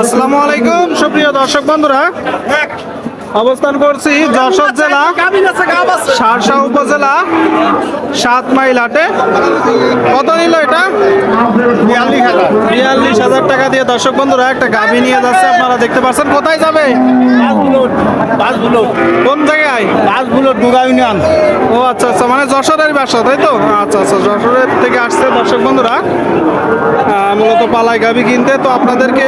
আসসালামু আলাইকুম সুপ্রিয় দর্শক বন্ধুরা। অবস্থান করছি যশোর জেলা সারসা উপজেলা, সাত মাইল হাটে। কত নিল এটা? বিয়াল্লিশ হাজার টাকা দিয়ে। দর্শক বন্ধুরা, একটা গাভী নিয়ে যাচ্ছে, আপনারা দেখতে পাচ্ছেন, কোথায় যাবে? কোন জায়গায়? ও আচ্ছা আচ্ছা মানে যশোরের ব্যবসা তাই তো? আচ্ছা আচ্ছা যশোরের থেকে আসছে দর্শক বন্ধুরা। মূলত পালায় গাভী কিনতে। তো আপনাদেরকে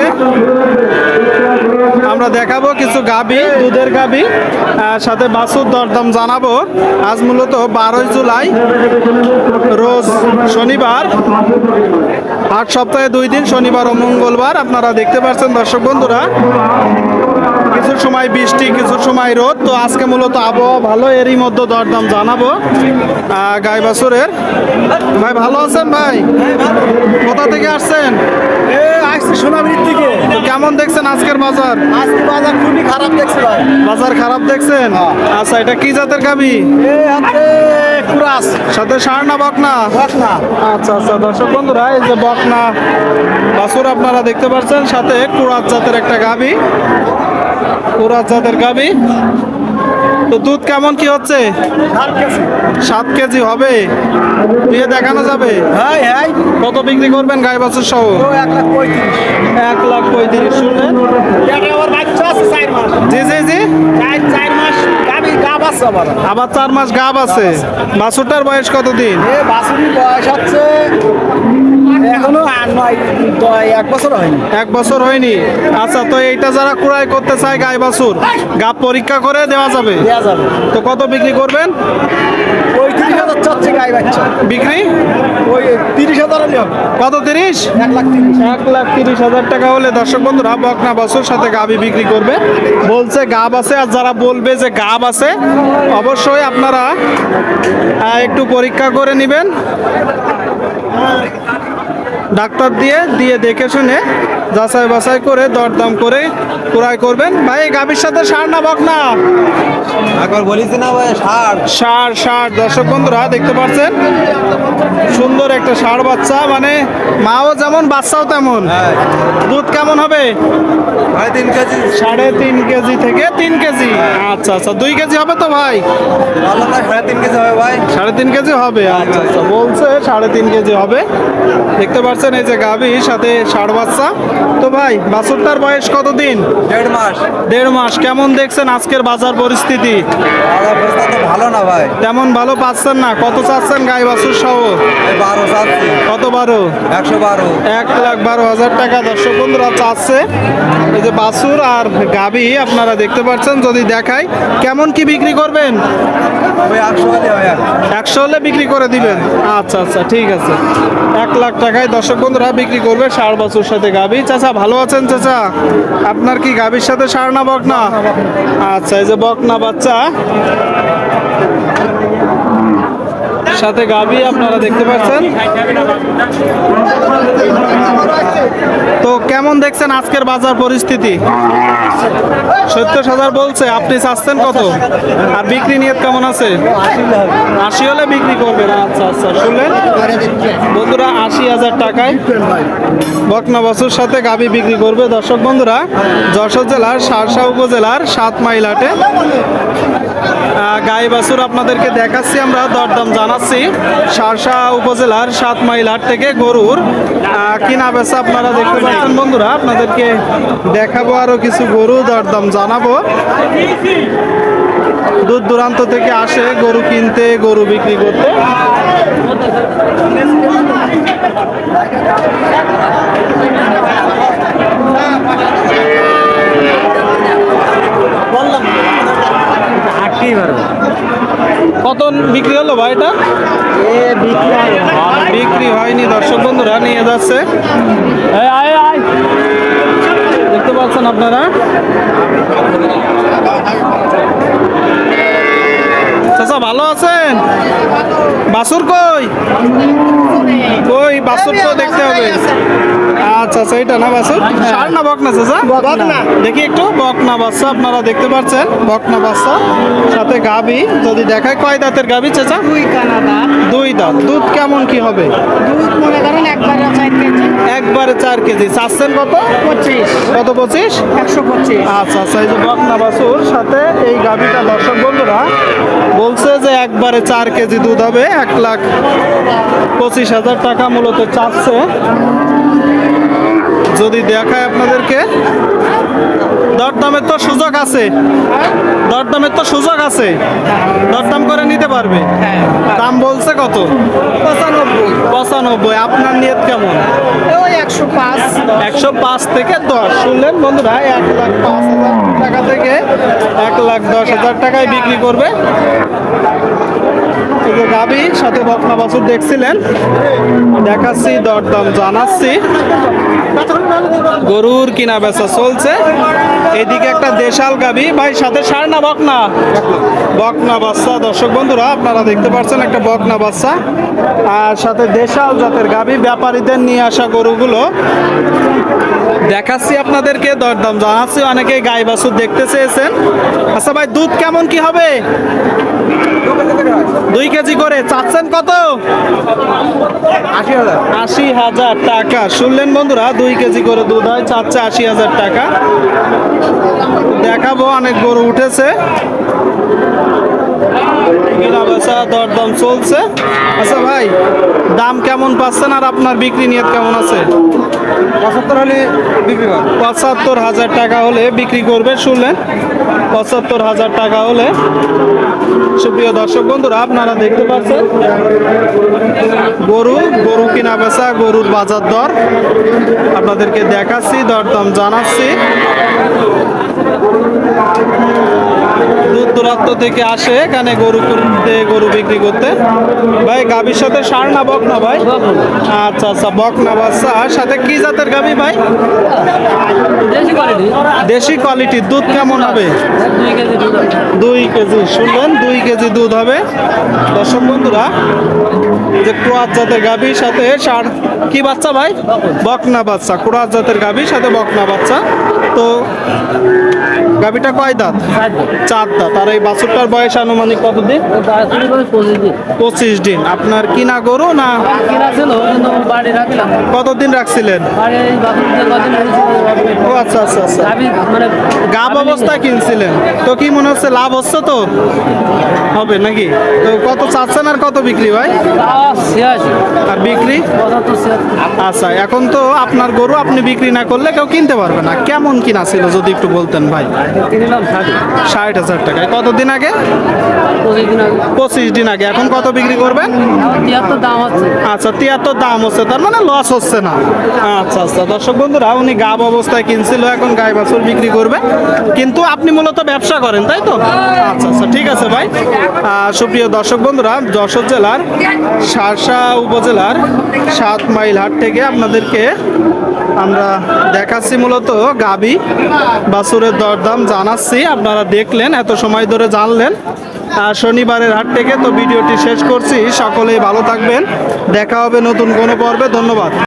আমরা দেখাবো কিছু গাভী, দুধের আহ, সাথে বাছুর দরদাম জানাব। আজ মূলত বারোই জুলাই রোজ শনিবার। আট সপ্তাহে দুই দিন শনিবার ও মঙ্গলবার। আপনারা দেখতে পাচ্ছেন দর্শক বন্ধুরা কিছু সময় বৃষ্টি কিছু সময় রোদ। তো আজকে মূলত আবহাওয়া ভালো এরই মধ্যে দরদাম জানাব। গাই বাছুরের ভাই ভালো আছেন ভাই? কোথা থেকে আসছেন? আসছি সোনামির থেকে। তো কেমন দেখছেন আজকের বাজার? আজকে বাজার খুবই খারাপ দেখছি ভাই। বাজার খারাপ দেখছেন? আচ্ছা এটা কি জাতের গাবি? কুরাস। সাথে সার না বকনা? বক না আচ্ছা আচ্ছা দর্শক বন্ধুরা এই যে বকনা বাছুর আপনারা দেখতে পাচ্ছেন সাথে কুরাত জাতের একটা গাবি। কুরাত জাতের গাবি। তো দুধ কেমন কি হচ্ছে? সাত কেজি। হবে? দিয়ে দেখানো যাবে? কত বিক্রি করবেন গাই বাছুর সহ? এক লাখ পঁয়ত্রিশ। শুনলেন? জি জি জি। চার চার মাস গাবি গাব আছে আবার। আবার চার মাস গাব আছে। বাছুরটার বয়স কতদিন? বয়স হচ্ছে এখনও নয় এক বছর হয়নি। এক বছর হয়নি। আচ্ছা তো এইটা যারা ক্রয় করতে চায় গাই বাছুর গাব পরীক্ষা করে দেওয়া যাবে? দেওয়া যাবে। তো কত বিক্রি করবেন? পঁয়ত্রিশ হাজার চাচ্ছে গাই বাচ্চা। বিক্রি? ওই তিরিশ হাজার কত তিরিশ? এক লাখ তিরিশ। এক লাখ তিরিশ হাজার টাকা হলে দর্শক বন্ধুরা বকনা বাছুর সাথে গাবি বিক্রি করবে। বলছে গাব আছে আর যারা বলবে যে গাব আছে অবশ্যই আপনারা একটু পরীক্ষা করে নেবেন। ডাক্তার দিয়ে দিয়ে দেখে শুনে যাচাই বাছাই করে দরদাম করে ক্রয় করবেন। ভাই গাবির সাথে সার না বকনা? একবার বলিস না ভাই ষাট ষাঁড় ষাঁড় দর্শক বন্ধুরা দেখতে পাচ্ছেন? সুন্দর একটা ষাঁড় বাচ্চা মানে মাও যেমন বাচ্চাও তেমন। হ্যাঁ। দুধ কেমন হবে? সাড়ে তিন কেজি। সাড়ে তিন কেজি থেকে তিন কেজি। আচ্ছা আচ্ছা। দুই কেজি হবে তো ভাই? ভালো না সাড়ে তিন কেজি হবে ভাই। সাড়ে তিন কেজি হবে আচ্ছা আচ্ছা। বলছে সাড়ে তিন কেজি হবে। দেখতে পাচ্ছেন এই যে গাভী সাথে ষাঁড় বাচ্চা। তো ভাই বাছুরটার বয়স কতদিন? দেড় মাস। দেড় মাস। কেমন দেখছেন আজকের বাজার পরিস্থিতি? বাজার অবস্থা ভালো না ভাই। তেমন ভালো পাচ্ছেন না। কত চাচ্ছেন গাই বাছুর সহ? বারো চাচ্ছি। কত বারো? একশো বারো। এক লাখ বারো হাজার টাকা। দর্শক বন্ধুরা চাচ্ছে। এই যে বাছুর আর গাবি আপনারা দেখতে পাচ্ছেন যদি দেখাই কেমন কি বিক্রি করবেন? একশো হলে বিক্রি করে দিবেন? আচ্ছা আচ্ছা ঠিক আছে। এক লাখ টাকায় দর্শক বন্ধুরা বিক্রি করবে সার বাছুর সাথে গাবি চাচা, ভালো আছেন চাচা? আপনার কি গাবির সাথে সার না বকনা? আচ্ছা এই যে বকনা বাচ্চা। সাথে গাবি আপনারা দেখতে পাচ্ছেন। তো কেমন দেখছেন আজকের বাজার পরিস্থিতি? সত্তর হাজার বলছে, আপনি চাচ্ছেন কত? আর বিক্রি নিয়ে কেমন আছে? আশি হলে বিক্রি করবেন। আচ্ছা আচ্ছা শুনলেন? বন্ধুরা আশি হাজার টাকায় বকনা বছর সাথে গাবি বিক্রি করবে। দর্শক বন্ধুরা যশোর জেলার সারসা উপজেলার সাত মাইল হাটে গাই বাছুর আপনাদেরকে দেখাচ্ছি আমরা দরদাম জানাচ্ছি। সারসা উপজেলার সাত মাইল হাট থেকে গরুর কিনা বেচা আপনারা দেখতে পাচ্ছেন বন্ধুরা আপনাদেরকে দেখাবো আরও কিছু গরু দরদাম জানাব। দূর দূরান্ত থেকে আসে গরু কিনতে গরু বিক্রি করতে। কত বিক্রি হলো ভাই এটা? এ বিক্রি বিক্রি হয়নি দর্শক বন্ধুরা নিয়ে যাচ্ছে। এই, আয়, আয়। দেখতে পাচ্ছেন আপনারা? আছেন? বাসুর কই? কই বাসুর তো দেখতে হবে। আচ্ছা আচ্ছা এটা না বাসুর? সার না বকনা চাচা? বকনা। দেখি একটু বকনা বাচ্চা আপনারা দেখতে পাচ্ছেন বকনা বাচ্চা সাথে গাবি যদি দেখায় কয় দাঁতের গাবি চাচা? দুই কানাডা দুই দাঁত। দুধ কেমন কি হবে? দুধ একবারে চার কেজি। চাচ্ছেন কত? পঁচিশ। কত পঁচিশ? একশো পঁচিশ। আচ্ছা আচ্ছা এই যে বকনা বাছুর সাথে এই গাভিটা দর্শক বন্ধুরা বলছে যে একবারে চার কেজি দুধ হবে এক লাখ পঁচিশ হাজার টাকা মূলত চাচ্ছে। যদি দেখায় আপনাদেরকে। সুযোগ আছে। দরদামের তো সুযোগ আছে। দরদাম করে নিতে পারবে। দাম বলছে কত? পঁচানব্বই। পঁচানব্বই। আপনার নিয়ত কেমন? ওই একশো পাঁচ। একশো পাঁচ থেকে দশ। শুনলেন বন্ধুরা এক লাখ পাঁচ হাজার টাকা থেকে এক লাখ দশ হাজার টাকায় বিক্রি করবে। যে গাবি, সাথে বকনা বাছুর দেখছিলেন। দেখাচ্ছি, দরদাম জানাচ্ছি। গরুর কিনা বেচা চলছে। এদিকে একটা দেশাল গাবি। ভাই, সাথে সার না বকনা? বকনা বাচ্চা, দর্শক বন্ধুরা, আপনারা দেখতে পাচ্ছেন একটা বকনা বাচ্চা। আর সাথে দেশাল জাতের গাবি, ব্যাপারীদের নিয়ে আসা গরুগুলো। দেখাচ্ছি আপনাদেরকে দরদাম জানাচ্ছি অনেকে গাই বাছুর দেখতে চেয়েছেন। আচ্ছা ভাই দুধ কেমন কি হবে? দুই কেজি করে চাচ্ছেন কত? আশি হাজার টাকা। শুনলেন বন্ধুরা দুই কেজি করে দুধ হয় চাচ্ছে আশি হাজার টাকা। দেখাবো অনেক গরু উঠেছে। কেনা বেচা দরদাম চলছে। আচ্ছা ভাই দাম কেমন পাচ্ছেন আর আপনার বিক্রি নিয়ত কেমন আছে? পঁচাত্তর হলে বিক্রি পঁচাত্তর হাজার টাকা হলে বিক্রি করবে শুনলেন? পঁচাত্তর হাজার টাকা হলে। সুপ্রিয় দর্শক বন্ধুরা আপনারা দেখতে পাচ্ছেন? গরু গরু কিনা বেচা গরুর বাজার দর। আপনাদেরকে দেখাচ্ছি দরদাম জানাচ্ছি। দূর দূরান্ত থেকে আসে এখানে গরু কিনতে গরু বিক্রি করতে। ভাই গাভীর সাথে সার না বক না ভাই। আচ্ছা আচ্ছা বক না বাচ্চা সাথে কি জাতের গাভী ভাই? দেশি কোয়ালিটি দুধ কেমন হবে? দুই কেজি দুধ দুই কেজি শুনলেন? দুই কেজি দুধ হবে। দর্শক বন্ধুরা যে ক্রোয়াত জাতের গাভীর সাথে সার কি বাচ্চা ভাই? বকনা। বাচ্চা ক্রোয়াত জাতের গাভীর সাথে বকনা বাচ্চা। তো গাভীটা কয় দাঁত? চার দাঁত। আর এই বাছুরটার বয়স আনুমানিক কত দিন। পঁচিশ দিন। আপনার কিনা গরু না কতদিন রাখছিলেন। ও আচ্ছা আচ্ছা আচ্ছা। মানে গাব অবস্থায় কিনছিলেন? তো কি মনে হচ্ছে লাভ হচ্ছে তো? হবে নাকি? তো কত চাচ্ছেন আর কত বিক্রি ভাই ছিয়াশি আচ্ছা এখন তো আপনার গরু আপনি বিক্রি না করলে কেউ কিনতে পারবে না। কেমন কিনা ছিল যদি একটু বলতেন ভাই? ষাট হাজার টাকায়। কতদিন আগে? পঁচিশ দিন আগে। এখন কত বিক্রি করবেন? আচ্ছা তিয়াত্তর দাম হচ্ছে। তার মানে লস হচ্ছে না। আচ্ছা আচ্ছা। দর্শক বন্ধুরা, উনি গাব অবস্থায় কিনছিল, এখন গাই বাছুর বিক্রি করবে। কিন্তু আপনি মূলত ব্যবসা করেন, তাই তো? আচ্ছা আচ্ছা ঠিক আছে ভাই। সুপ্রিয় দর্শক বন্ধুরা, যশোর জেলার শারসা উপজেলার সাত মাইল হাট থেকে আপনাদেরকে আমরা দেখাচ্ছি মূলত গাবি বাছুরের দরদাম জানাচ্ছি। আপনারা দেখলেন, এত সময় ধরে জানলেন। আর শনিবারের হাট থেকে তো ভিডিওটি শেষ করছি। সকলেই ভালো থাকবেন। দেখা হবে নতুন কোনো পর্বে। ধন্যবাদ।